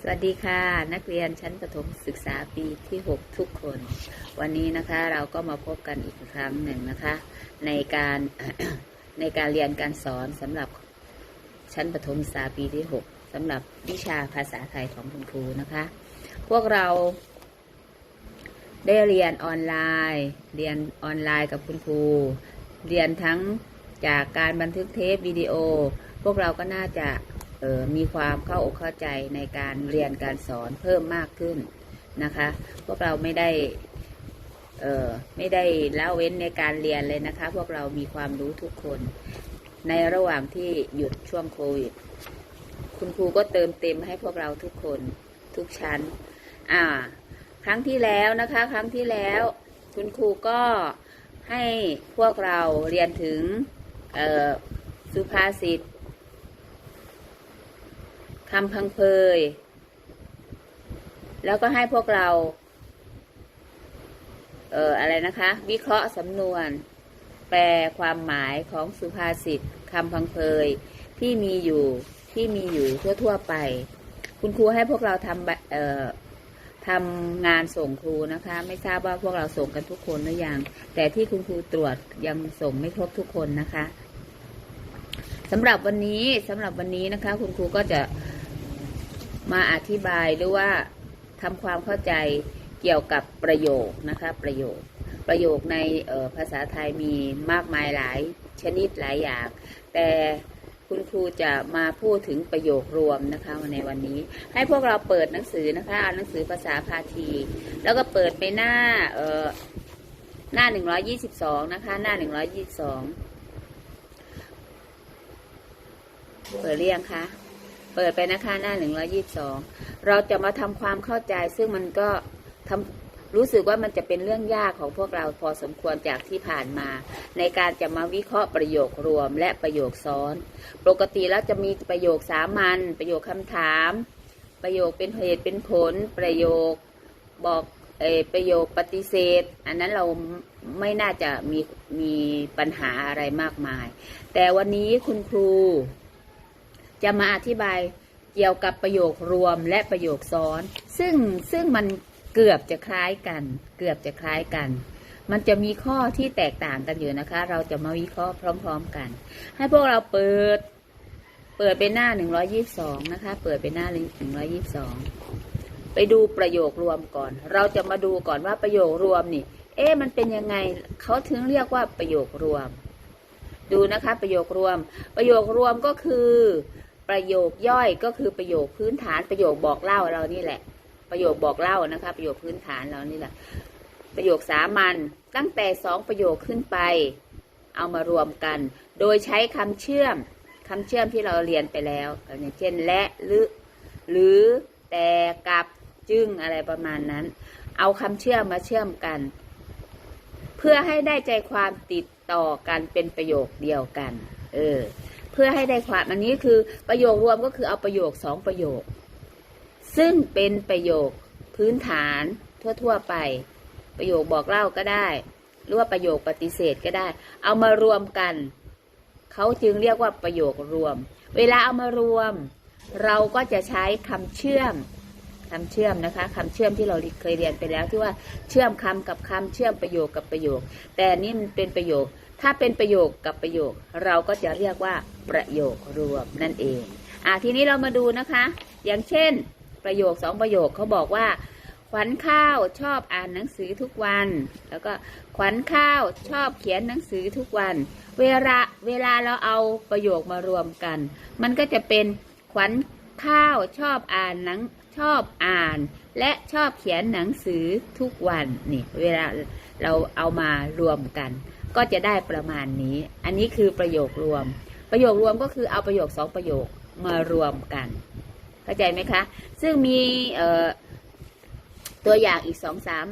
สวัสดีค่ะ นักเรียนชั้นประถมศึกษาปีที่ 6 ทุกคน วันนี้นะคะเราก็มาพบกันอีกครั้งหนึ่งนะคะ ในการในการเรียนการสอนสำหรับชั้นประถมศึกษาปีที่ 6สำหรับวิชาภาษาไทยของคุณครูนะคะ พวกเราได้เรียนออนไลน์ เรียนออนไลน์กับคุณครู เรียนทั้งจากการบันทึกเทปวิดีโอ พวกเราก็น่าจะ มีความเข้าอกเข้าใจในการเรียนการสอนเพิ่มมากขึ้นนะคะ พวกเราไม่ได้เออไม่ได้ละเว้นในการเรียนเลยนะคะ พวกเรามีความรู้ทุกคน ในระหว่างที่หยุดช่วงโควิด คุณครูก็เติมเต็มให้พวกเราทุกคนทุกชั้น อ่า ครั้งที่แล้วนะคะ ครั้งที่แล้ว คุณครูก็ให้พวกเราเรียนถึงสุภาษิต คำพังเพย แล้วก็ให้พวกเรา เอ่อ อะไรนะคะ วิเคราะห์สำนวน แปลความหมายของสุภาษิตคำพังเพย ที่มีอยู่ที่มีอยู่ทั่วๆไป คุณครูให้พวกเราทำแบบเอ่อทำงานส่งครูนะคะ ไม่ทราบว่าพวกเราส่งกันทุกคนหรือยัง แต่ที่คุณครูตรวจยังส่งไม่ครบทุกคนนะคะสำหรับวันนี้สำหรับวันนี้นะคะ คุณครูก็จะ มาอธิบายหรือว่าทำความเข้าใจเกี่ยวกับประโยคนะคะประโยค ประโยคในออภาษาไทยมีมากมายหลายชนิดหลายอย่าง แต่คุณครูจะมาพูดถึงประโยครวมนะคะในวันนี้ ให้พวกเราเปิดหนังสือนะคะอ่านหนังสือภาษาพาที แล้วก็เปิดไปหน้าเอ่อหน้าหนึ่งร้อยี่สิบสองนะคะ หน้าหนึ่งร้อยี่สิบสองเปิดเรียงคะ เปิดไปนะคะหน้าหนึ่งร้อยี่สองเราจะมาทำความเข้าใจซึ่งมันก็ทำรู้สึกว่ามันจะเป็นเรื่องยากของพวกเราพอสมควรจากที่ผ่านมา ในการจะมาวิเคราะห์ประโยครวมและประโยคซ้อน ปกติแล้วจะมีประโยคสามัญประโยคคำถาม ประโยคเป็นเหตุเป็นผล ประโยคบอกเอประโยคปฏิเสธ อันนั้นเราไม่น่าจะมีมีปัญหาอะไรมากมาย แต่วันนี้คุณครู จะมาอธิบายเกี่ยวกับประโยครวมและประโยคซ้อน ซึ่งซึ่งมันเกือบจะคล้ายกัน เกือบจะคล้ายกัน มันจะมีข้อที่แตกต่างกันอยู่นะคะ เราจะมาวิเคราะห์พร้อม ๆ กัน ให้พวกเราเปิด เปิดเป็นหน้า122นะคะ เปิดเป็นหน้า122ไปดูประโยครวมก่อน เราจะมาดูก่อนว่าประโยครวมนี่ เอ๊ะมันเป็นยังไง เขาถึงเรียกว่าประโยครวม ดูนะคะ ประโยครวม ประโยครวมก็คือ ประโยคย่อยก็คือประโยคพื้นฐานประโยคบอกเล่าเรานี่แหละ ประโยคบอกเล่านะคะ ประโยคพื้นฐานเรานี่แหละ ประโยคสามัญตั้งแต่สองประโยคขึ้นไป เอามารวมกัน โดยใช้คำเชื่อมคำเชื่อมที่เราเรียนไปแล้วอย่างเช่นและหรือหรือแต่กับจึงอะไรประมาณนั้น เอาคำเชื่อมมาเชื่อมกัน เพื่อให้ได้ใจความติดต่อกันเป็นประโยคเดียวกัน เออ เพื่อให้ได้ความอันนี้คือประโยครวมก็คือเอาประโยคสองประโยค ซึ่งเป็นประโยคพื้นฐานทั่วๆไป ประโยคบอกเล่าก็ได้ หรือว่าประโยคปฏิเสธก็ได้ เอามารวมกัน เขาจึงเรียกว่าประโยครวม เวลาเอามารวม เราก็จะใช้คำเชื่อม คำเชื่อมนะคะคำเชื่อมที่เราเคยเรียนไปแล้วที่ว่าเชื่อมคำกับคำเชื่อมประโยคกับประโยค แต่นนี่มันเป็นประโยค ถ้าเป็นประโยคกับประโยค เราก็จะเรียกว่าประโยครวมนั่นเองอะทีนี้เรามาดูนะคะ อย่างเช่น ประโยคสองประโยคเขาบอกว่า ขวัญข้าวชอบอ่านหนังสือทุกวัน แล้วก็ขวัญข้าวชอบเขียนหนังสือทุกวัน เวลาเวลาเราเอาประโยคมารวมกัน มันก็จะเป็นขวัญข้าวชอบอ่านหนัง ชอบอ่าน และชอบเขียนหนังสือทุกวันนี่เวลาเราเอามารวมกัน ก็จะได้ประมาณนี้ อันนี้คือประโยครวม ประโยครวมก็คือเอาประโยคสองประโยคมารวมกัน เข้าใจไหมคะ ซึ่งมีตัวอย่างอีกสองสาม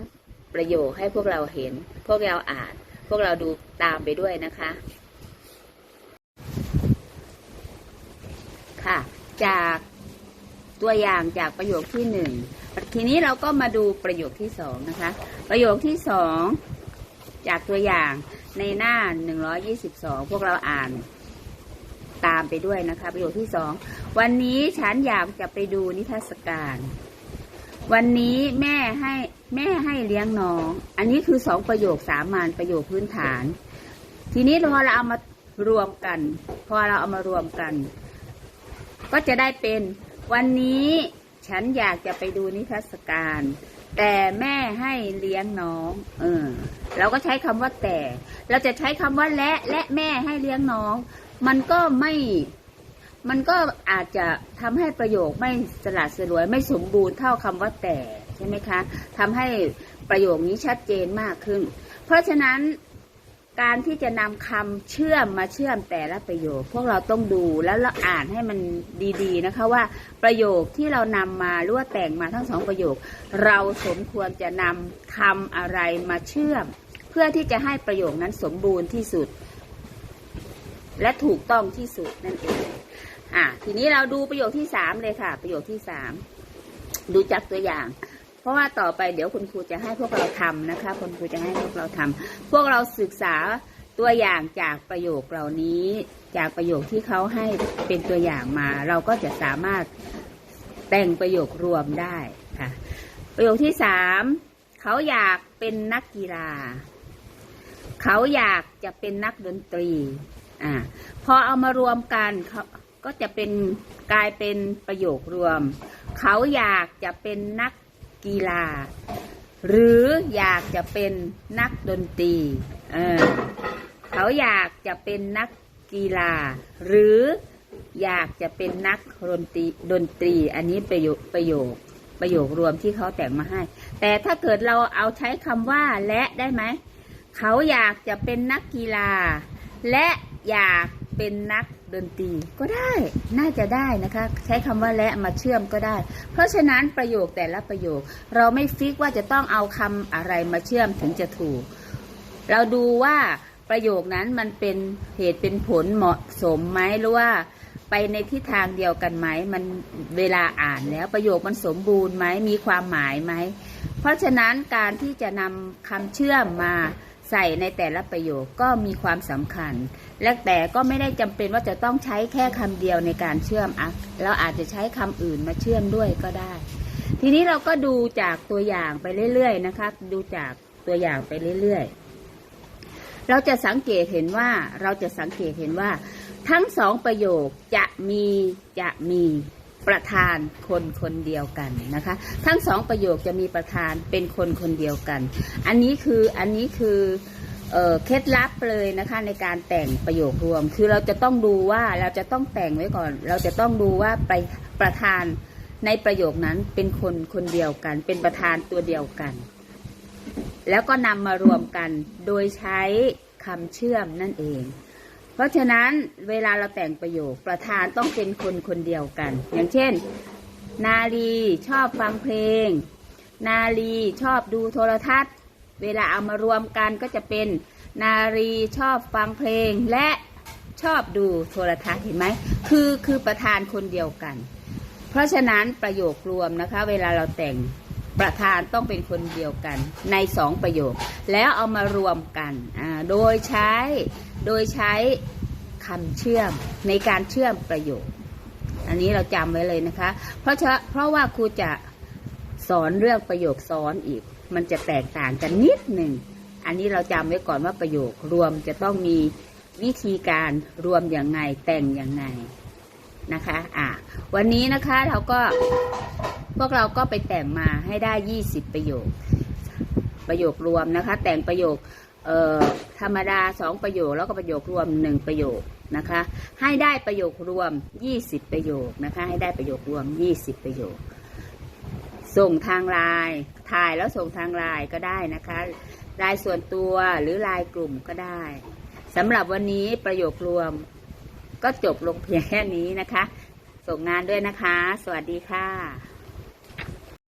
ประโยคให้พวกเราเห็น พวกเราอ่าน พวกเราดูตามไปด้วยนะคะ ค่ะ จาก ตัวอย่างจากประโยคที่หนึ่งทีนี้เราก็มาดูประโยคที่สองนะคะ ประโยคที่สองจากตัวอย่างในหน้าหนึ่งร้อยี่สิบสองพวกเราอ่านตามไปด้วยนะคะ ประโยคที่สองวันนี้ฉันอยากจะไปดูนิทรรศการ วันนี้แม่ให้แม่ให้เลี้ยงน้อง อันนี้คือสองประโยคสามัญประโยคพื้นฐาน ทีนี้พอเราเอามารวมกัน พอเราเอามารวมกัน ก็จะได้เป็น วันนี้ฉันอยากจะไปดูนิทรรศการ แต่แม่ให้เลี้ยงน้อง เออ เราก็ใช้คำว่าแต่ เราจะใช้คำว่าและและแม่ให้เลี้ยงน้อง มันก็ไม่มันก็อาจจะทำให้ประโยคไม่สลัดสลวยไม่สมบูรณ์เท่าคำว่าแต่ใช่ไหมคะทำให้ประโยคนี้ชัดเจนมากขึ้น เพราะฉะนั้น การที่จะนำคำเชื่อมมาเชื่อมแต่ละประโยค พวกเราต้องดูแล้วเราอ่านให้มันดีๆนะคะว่าประโยคที่เรานำมาหรือว่าแต่งมาทั้งสองประโยค เราสมควรจะนำคำอะไรมาเชื่อม เพื่อที่จะให้ประโยคนั้นสมบูรณ์ที่สุด และถูกต้องที่สุดนั่นเองอะทีนี้เราดูประโยคที่สามเลยค่ะ ประโยคที่สามดูจากตัวอย่าง เพราะว่าต่อไปเดี๋ยวคุณครูจะให้พวกเราทำนะคะ คุณครูจะให้พวกเราทำพวกเราศึกษาตัวอย่างจากประโยคเหล่านี้ จากประโยคที่เขาให้เป็นตัวอย่างมา เราก็จะสามารถแต่งประโยครวมได้ค่ะ ประโยคที่สามเขาอยากเป็นนักกีฬา เขาอยากจะเป็นนักดนตรีอ่าพอเอามารวมกันเขาก็จะเป็นกลายเป็นประโยครวม เขาอยากจะเป็นนัก กีฬา หรืออยากจะเป็นนักดนตรีเออเขาอยากจะเป็นนักกีฬา หรืออยากจะเป็นนักดนตรีดนตรี อันนี้ประโยคประโยคประโยครวมที่เขาแต่งมาให้ แต่ถ้าเกิดเราเอาใช้คำว่าและได้ไหม เขาอยากจะเป็นนักกีฬา และอยากเป็นนัก ดนตรีก็ได้น่าจะได้นะคะ ใช้คำว่าและมาเชื่อมก็ได้ เพราะฉะนั้นประโยคแต่ละประโยค เราไม่ฟิกว่าจะต้องเอาคำอะไรมาเชื่อมถึงจะถูก เราดูว่าประโยคนั้นมันเป็นเหตุเป็นผลเหมาะสมไหมหรือว่าไปในทิศทางเดียวกันไหมมันเวลาอ่านแล้วประโยคมันสมบูรณ์ไหมมีความหมายไหมเพราะฉะนั้นการที่จะนำคำเชื่อมมา ใส่ในแต่ละประโยคก็มีความสำคัญ และแต่ก็ไม่ได้จำเป็นว่าจะต้องใช้แค่คำเดียวในการเชื่อมอะเราอาจจะใช้คำอื่นมาเชื่อมด้วยก็ได้ ทีนี้เราก็ดูจากตัวอย่างไปเรื่อยๆนะคะดูจากตัวอย่างไปเรื่อยๆ เราจะสังเกตเห็นว่าเราจะสังเกตเห็นว่า ทั้งสองประโยคจะมีจะมี ประธานคนคนเดียวกันนะคะ ทั้งสองประโยคจะมีประธานเป็นคนคนเดียวกัน อันนี้คืออันนี้คือเเคล็ดลับเลยนะคะในการแต่งประโยครวม คือเราจะต้องดูว่าเราจะต้องแต่งไว้ก่อน เราจะต้องดูว่าไปประธานในประโยคนั้นเป็นคนคนเดียวกัน เป็นประธานตัวเดียวกัน แล้วก็นำมารวมกันโดยใช้คำเชื่อมนั่นเอง ราะฉะนั้นเวลาเราแต่งประโยคประธานต้องเป็นคนคนเดียวกัน อย่างเช่น นาลีชอบฟังเพลง นาลีชอบดูโทรทัศน์ เวลาเอามารวมกันก็จะเป็น นาลีชอบฟังเพลงและชอบดูโทรทัศน์เห็นไหมคือคือประธานคนเดียวกัน เพราะฉะนั้นประโยครวมนะคะ เวลาเราแต่ง ประธานต้องเป็นคนเดียวกันในสองประโยค แล้วเอามารวมกันโดยใช้โดยใช้คำเชื่อมในการเชื่อมประโยค อันนี้เราจำไว้เลยนะคะ เพราะฉะเพราะว่าครูจะสอนเรื่องประโยคซ้อนอีก มันจะแตกต่างกันนิดหนึ่งอันนี้เราจำไว้ก่อนว่าประโยครวมจะต้องมีวิธีการรวมอย่างไงแต่งอย่างไงนะคะ อะ วันนี้นะคะเราก็ พวกเราก็ไปแต่งมาให้ได้ 20 ประโยค ประโยครวมนะคะ แต่งประโยคเอ่อธรรมดาสองประโยคแล้วก็ประโยครวมหนึ่งประโยคนะคะ ให้ได้ประโยครวม 20 ประโยคนะคะ ให้ได้ประโยครวม 20 ประโยค ส่งทางไลน์ถ่ายแล้วส่งทางไลน์ก็ได้นะคะไลน์ส่วนตัวหรือไลน์กลุ่มก็ได้สำหรับวันนี้ประโยครวมก็จบลงเพียงแค่นี้นะคะ ส่งงานด้วยนะคะ สวัสดีค่ะ